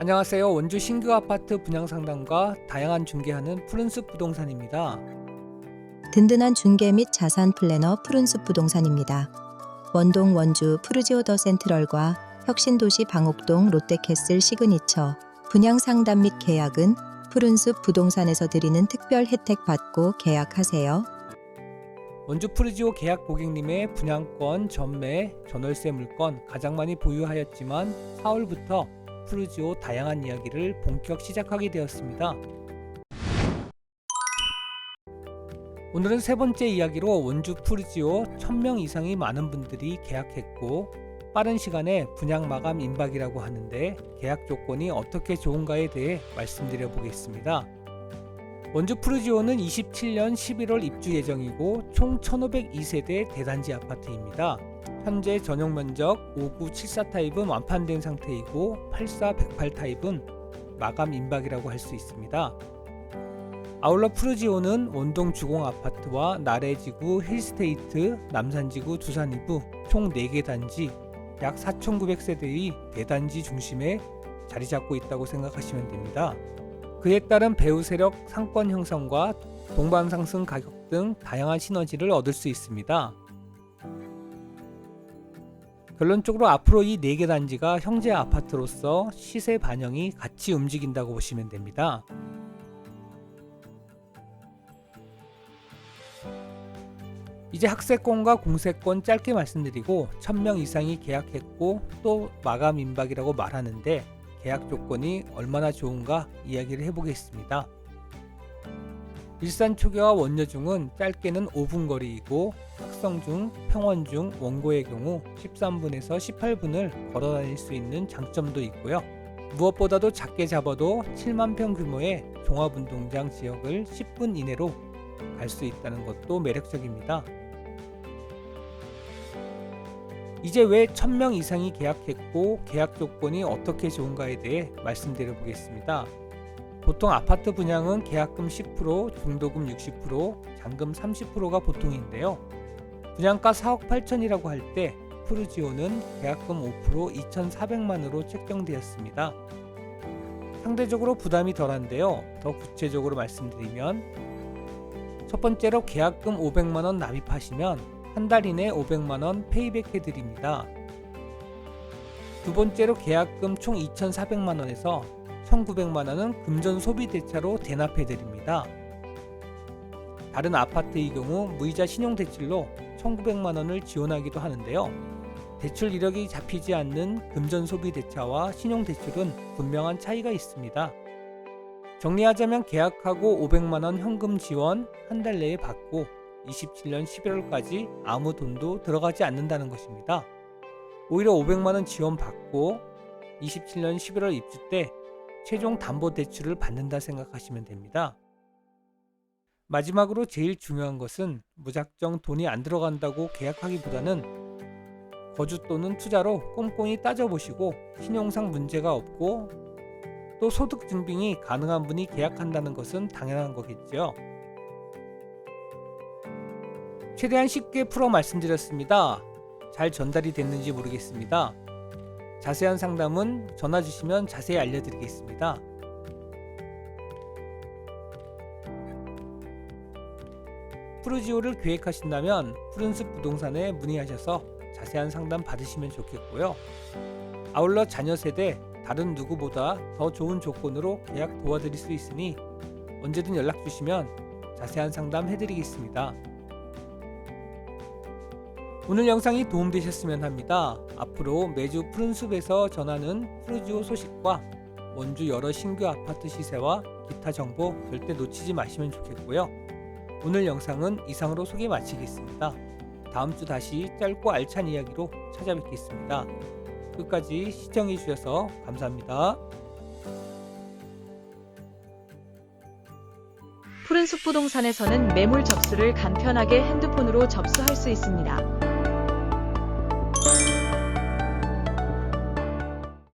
안녕하세요. 원주 신규 아파트 분양 상담과 다양한 중개하는 푸른숲 부동산입니다. 든든한 중개 및 자산 플래너 푸른숲 부동산입니다. 원동 원주 푸르지오 더 센트럴과 혁신도시 방옥동 롯데캐슬 시그니처 분양 상담 및 계약은 푸른숲 부동산에서 드리는 특별 혜택 받고 계약하세요. 원주 푸르지오 계약 고객님의 분양권, 전매, 전월세 물건 가장 많이 보유하였지만 4월부터 푸르지오 다양한 이야기를 본격 시작하게 되었습니다. 오늘은 세 번째 이야기로 원주 푸르지오 1000명 이상이 많은 분들이 계약했고 빠른 시간에 분양 마감 임박이라고 하는데 계약 조건이 어떻게 좋은가에 대해 말씀드려 보겠습니다. 원주 푸르지오는 27년 11월 입주 예정이고 총 1502세대 대단지 아파트입니다. 현재 전용 면적 5974 타입은 완판된 상태이고 84 108 타입은 마감 임박이라고 할 수 있습니다. 아울러 푸르지오는 원동 주공 아파트와 나래지구 힐스테이트, 남산지구 두산 2부 총 4개 단지 약 4,900세대의 대단지 중심에 자리 잡고 있다고 생각하시면 됩니다. 그에 따른 배후 세력 상권 형성과 동반 상승 가격 등 다양한 시너지를 얻을 수 있습니다. 결론적으로 앞으로 이 4개 단지가 형제 아파트로서 시세 반영이 같이 움직인다고 보시면 됩니다. 이제 학세권과 공세권 짧게 말씀드리고 1000명 이상이 계약했고 또 마감 임박이라고 말하는데 계약 조건이 얼마나 좋은가 이야기를 해보겠습니다. 일산 초계와 원여중은 짧게는 5분 거리이고 학성중, 평원중, 원고의 경우 13분에서 18분을 걸어 다닐 수 있는 장점도 있고요. 무엇보다도 작게 잡아도 7만 평 규모의 종합운동장 지역을 10분 이내로 갈 수 있다는 것도 매력적입니다. 이제 왜 1000명 이상이 계약했고 계약 조건이 어떻게 좋은가에 대해 말씀드려 보겠습니다. 보통 아파트 분양은 계약금 10%, 중도금 60%, 잔금 30%가 보통인데요. 분양가 4억 8천이라고 할 때 푸르지오는 계약금 5% 2,400만으로 책정되었습니다. 상대적으로 부담이 덜한데요. 더 구체적으로 말씀드리면 첫 번째로 계약금 500만 원 납입하시면 한 달 이내 500만 원 페이백 해드립니다. 두 번째로 계약금 총 2,400만 원에서 1,900만 원은 금전 소비 대차로 대납해 드립니다. 다른 아파트의 경우 무이자 신용 대출로 1,900만 원을 지원하기도 하는데요. 대출 이력이 잡히지 않는 금전 소비 대차와 신용 대출은 분명한 차이가 있습니다. 정리하자면 계약하고 500만 원 현금 지원 한 달 내에 받고 27년 11월까지 아무 돈도 들어가지 않는다는 것입니다. 오히려 500만 원 지원 받고 27년 11월 입주 때 최종 담보 대출을 받는다 생각하시면 됩니다. 마지막으로 제일 중요한 것은 무작정 돈이 안 들어간다고 계약하기보다는 거주 또는 투자로 꼼꼼히 따져보시고 신용상 문제가 없고 또 소득 증빙이 가능한 분이 계약한다는 것은 당연한 거겠죠. 최대한 쉽게 풀어 말씀드렸습니다. 잘 전달이 됐는지 모르겠습니다. 자세한 상담은 전화 주시면 자세히 알려드리겠습니다. 푸르지오를 계획하신다면 푸른숲 부동산에 문의하셔서 자세한 상담 받으시면 좋겠고요. 아울러 자녀 세대 다른 누구보다 더 좋은 조건으로 계약 도와드릴 수 있으니 언제든 연락 주시면 자세한 상담 해드리겠습니다. 오늘 영상이 도움되셨으면 합니다. 앞으로 매주 푸른숲에서 전하는 푸르지오 소식과 원주 여러 신규 아파트 시세와 기타 정보 절대 놓치지 마시면 좋겠고요. 오늘 영상은 이상으로 소개 마치겠습니다. 다음 주 다시 짧고 알찬 이야기로 찾아뵙겠습니다. 끝까지 시청해 주셔서 감사합니다. 푸른숲 부동산에서는 매물 접수를 간편하게 핸드폰으로 접수할 수 있습니다.